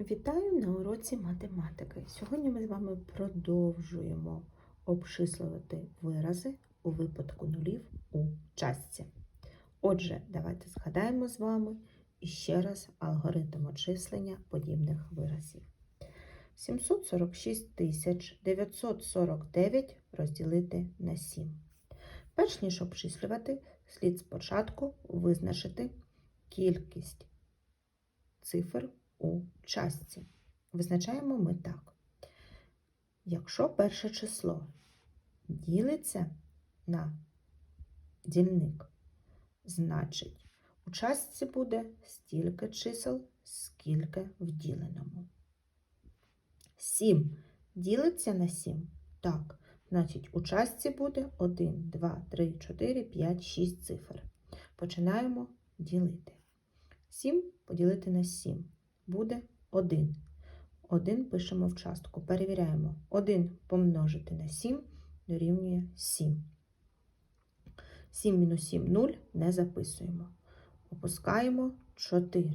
Вітаю на уроці математики. Сьогодні ми з вами продовжуємо обчислювати вирази у випадку нулів у частці. Отже, давайте згадаємо з вами іще раз алгоритм обчислення подібних виразів. 746 949 розділити на 7. Перш ніж обчислювати, слід спочатку визначити кількість цифр у частці. Визначаємо ми так. Якщо перше число ділиться на дільник, значить у частці буде стільки чисел, скільки в діленому. 7 ділиться на 7. Так, значить у частці буде 1, 2, 3, 4, 5, 6 цифр. Починаємо ділити. 7 поділити на 7 буде 1. 1 пишемо в частку. Перевіряємо. 1 помножити на 7 дорівнює 7. 7 мінус 7 0 не записуємо. Опускаємо 4.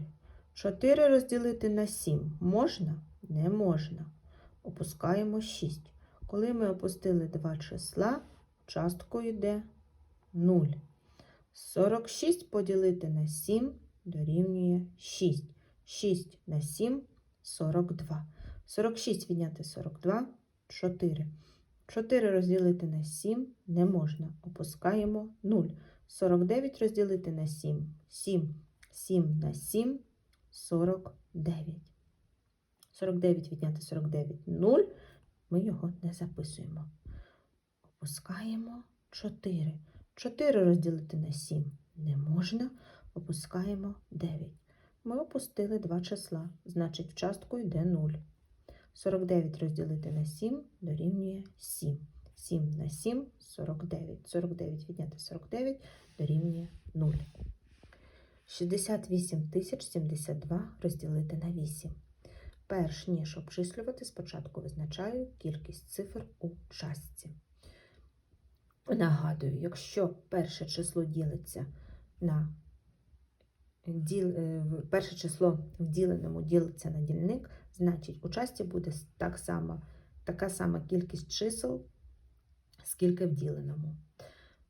4 розділити на 7 можна? Не можна. Опускаємо 6. Коли ми опустили два числа, в частку йде 0. 46 поділити на 7 дорівнює 6. 6 на 7 42. 46 відняти 42 4. 4 розділити на 7 не можна. Опускаємо 0. 49 розділити на 7 7. 7 на 7 49. 49 відняти 49 0. Ми його не записуємо. Опускаємо 4. 4 розділити на 7 не можна. Опускаємо 9. Ми опустили два числа, значить, в частку йде 0. 49 розділити на 7 дорівнює 7. 7 на 7 49. 49 відняти 49 дорівнює 0. 68 072 розділити на 8. Перш ніж обчислювати, спочатку визначаю кількість цифр у частці. Нагадую, якщо перше число ділиться на діл, е, перше число в діленому ділиться на дільник, значить у часті буде так само, така сама кількість чисел, скільки в діленому.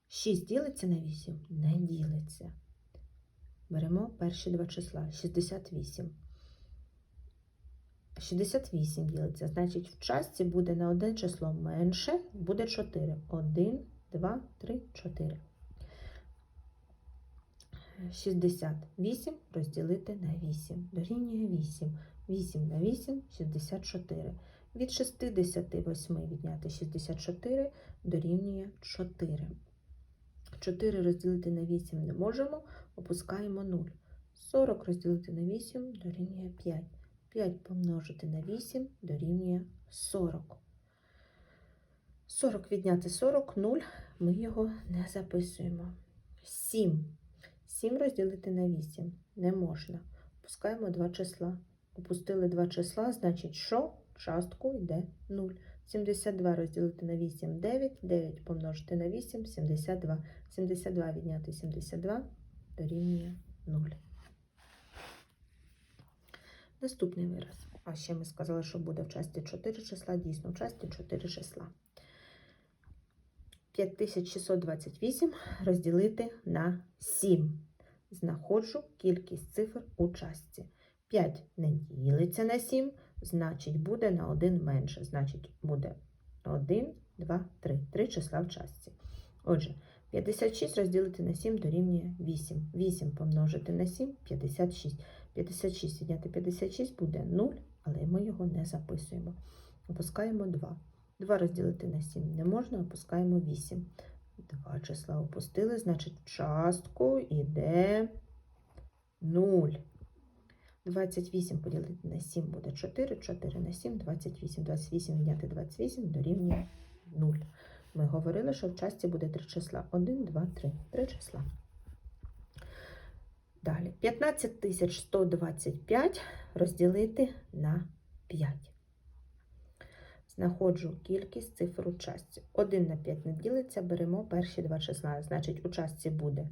6 ділиться на 8? Не ділиться. Беремо перші два числа. 68. 68 ділиться, значить в часті буде на одне число менше, буде 4. 1, 2, 3, 4. 68 розділити на 8. Дорівнює 8. 8 на 8 64. Від 68 відняти 64 дорівнює 4. 4 розділити на 8 не можемо, опускаємо 0. 40 розділити на 8 дорівнює 5. 5 помножити на 8 дорівнює 40. 40 відняти 40 0, ми його не записуємо. 7. 7 розділити на 8 не можна. Опускаємо два числа. Опустили два числа, значить, що частку йде 0. 72 розділити на 8 9, 9 помножити на 8 72. 72 відняти 72 дорівнює 0. Наступний вираз. А ще ми сказали, що буде в часті 4 числа. Дійсно, в часті 4 числа. 5628 розділити на 7. Знаходжу кількість цифр у частці. 5 не ділиться на 7, значить буде на 1 менше. Значить буде 1, 2, 3. 3 числа в частці. Отже, 56 розділити на 7 дорівнює 8. 8 помножити на 7 56. 56 відняти 56 буде 0, але ми його не записуємо. Опускаємо 2. 2 розділити на 7 не можна, опускаємо 8. Два числа опустили, значить частку йде 0. 28 поділити на 7 буде 4, 4 на 7, 28. 28 відняти 28 дорівнює 0. Ми говорили, що в часті буде 3 числа. 1, 2, 3. 3 числа. Далі. 15125 розділити на 5. Знаходжу кількість цифр у частці. 1 на 5 не ділиться, беремо перші два числа. Значить, у частці буде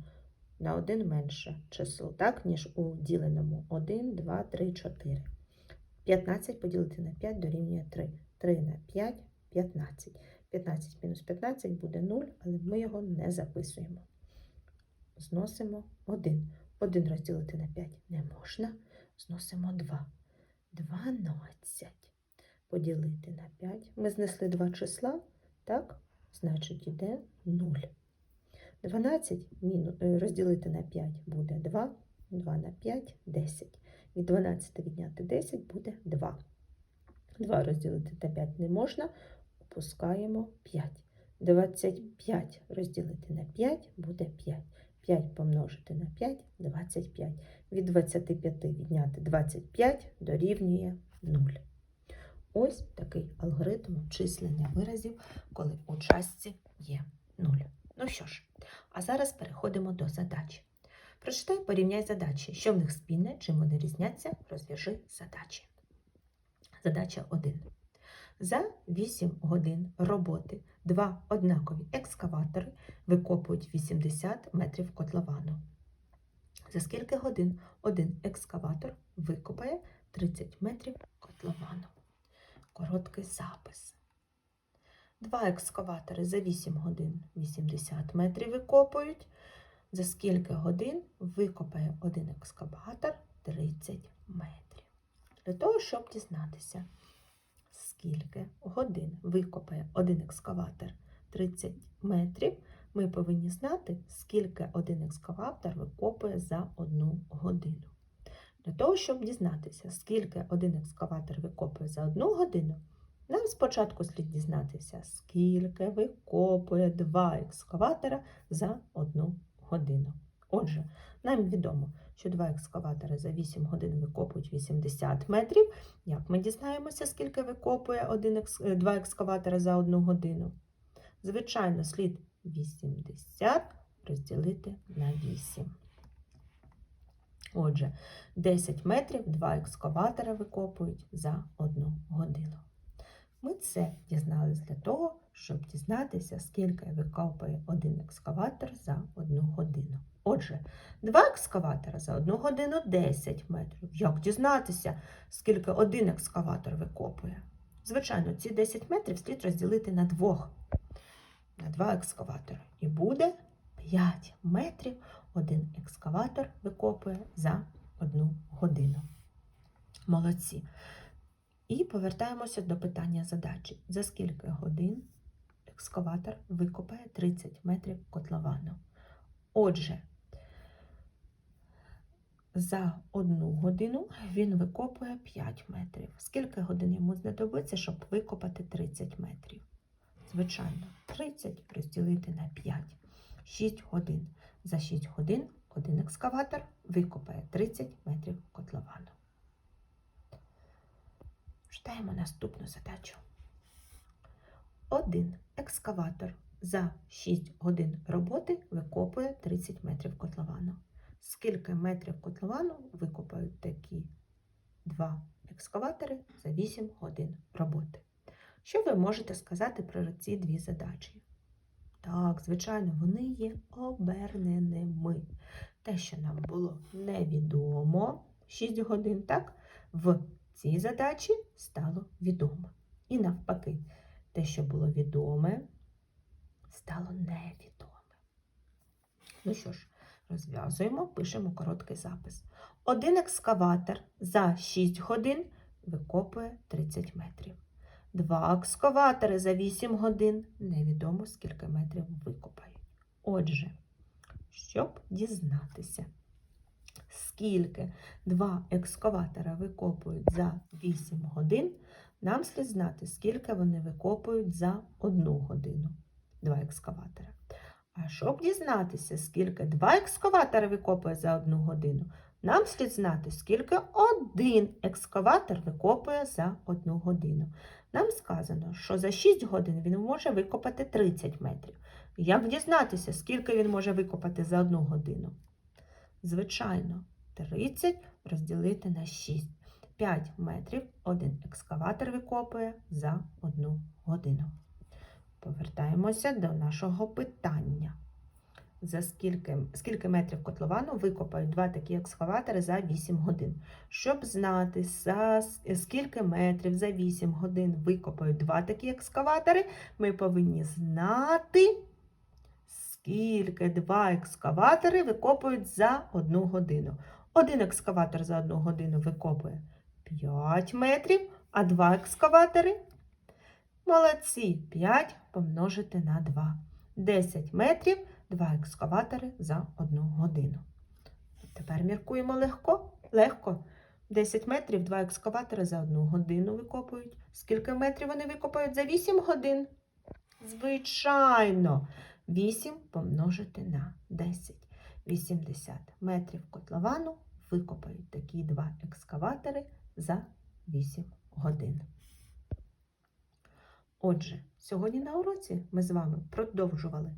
на 1 менше число, так, ніж у діленому 1, 2, 3, 4. 15 поділити на 5 дорівнює 3. 3 на 5 15. 15 мінус 15 буде 0, але ми його не записуємо. Зносимо 1. 1 розділити на 5 не можна. Зносимо 2. 12 поділити на 5. Ми знесли два числа, так? Значить, іде 0. 12 е, розділити на 5 буде 2. 2 на 5 10. Від 12 відняти 10 буде 2. 2 розділити на 5 не можна. Опускаємо 5. 25 розділити на 5 буде 5. 5 помножити на 5 25. Від 25 відняти 25 дорівнює 0. Ось такий алгоритм обчислення виразів, коли у частці є 0. Ну що ж, а зараз переходимо до задач. Прочитай, порівняй задачі, що в них спільне, чим вони різняться, розв'яжи задачі. Задача 1. За 8 годин роботи два однакові екскаватори викопують 80 метрів котловану. За скільки годин один екскаватор викопає 30 метрів котловану? Короткий запис. Два екскаватори за 8 годин 80 метрів викопують. За скільки годин викопає один екскаватор 30 метрів. Для того, щоб дізнатися, скільки годин викопає один екскаватор 30 метрів, ми повинні знати, скільки один екскаватор викопує за одну годину. Для того, щоб дізнатися, скільки один екскаватор викопує за одну годину, нам спочатку слід дізнатися, скільки викопує два екскаватора за одну годину. Отже, нам відомо, що два екскаватори за 8 годин викопують 80 метрів. Як ми дізнаємося, скільки викопує один е, два екскаватора за одну годину? Звичайно, слід 80 розділити на 8. Отже, 10 метрів два екскаватора викопують за одну годину. Ми це дізнались для того, щоб дізнатися, скільки викопує один екскаватор за одну годину. Отже, два екскаватора за одну годину 10 метрів. Як дізнатися, скільки один екскаватор викопує? Звичайно, ці 10 метрів слід розділити на двох, на два екскаватори. І буде 5 метрів один екскаватор викопує за одну годину. Молодці. І повертаємося до питання задачі. За скільки годин екскаватор викопає 30 метрів котловану? Отже, за одну годину він викопує 5 метрів. Скільки годин йому знадобиться, щоб викопати 30 метрів? Звичайно, 30 розділити на 5. 6 годин. За 6 годин один екскаватор викопає 30 метрів котловану. Читаємо наступну задачу. Один екскаватор за 6 годин роботи викопує 30 метрів котловану. Скільки метрів котловану викопають такі два екскаватори за 8 годин роботи? Що ви можете сказати про ці дві задачі? Так, звичайно, вони є оберненими. Те, що нам було невідомо 6 годин, так, в цій задачі стало відомо. І навпаки, те, що було відоме, стало невідоме. Ну що ж, розв'язуємо, пишемо короткий запис. Один екскаватор за 6 годин викопує 30 метрів. Два екскаватори за 8 годин невідомо скільки метрів викопають. Отже, щоб дізнатися, скільки два екскаватора викопують за 8 годин, нам слід знати, скільки вони викопують за одну годину. Два екскаватора. А щоб дізнатися, скільки два екскаватора викопує за одну годину, нам слід знати, скільки один екскаватор викопує за одну годину. Нам сказано, що за 6 годин він може викопати 30 метрів. Як дізнатися, скільки він може викопати за одну годину? Звичайно, 30 розділити на 6. 5 метрів один екскаватор викопує за одну годину. Повертаємося до нашого питання. За скільки, скільки метрів котловану викопають два такі екскаватори за 8 годин. Щоб знати, за скільки метрів за 8 годин викопають два такі екскаватори, ми повинні знати, скільки два екскаватори викопують за одну годину. Один екскаватор за одну годину викопує 5 метрів, а два екскаватори молодці 5 помножити на 2. 10 метрів, два екскаватори за одну годину. Тепер міркуємо легко. Легко. 10 метрів, два екскаватори за одну годину викопують. Скільки метрів вони викопають за 8 годин? Звичайно, 8 помножити на 10. 80 метрів котловану викопають такі два екскаватори за 8 годин. Отже, сьогодні на уроці ми з вами продовжували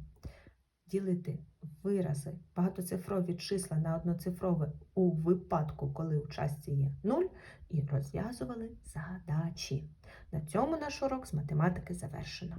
ділити вирази багатоцифрові числа на одноцифрове у випадку, коли у частці є 0, і розв'язували задачі. На цьому наш урок з математики завершено.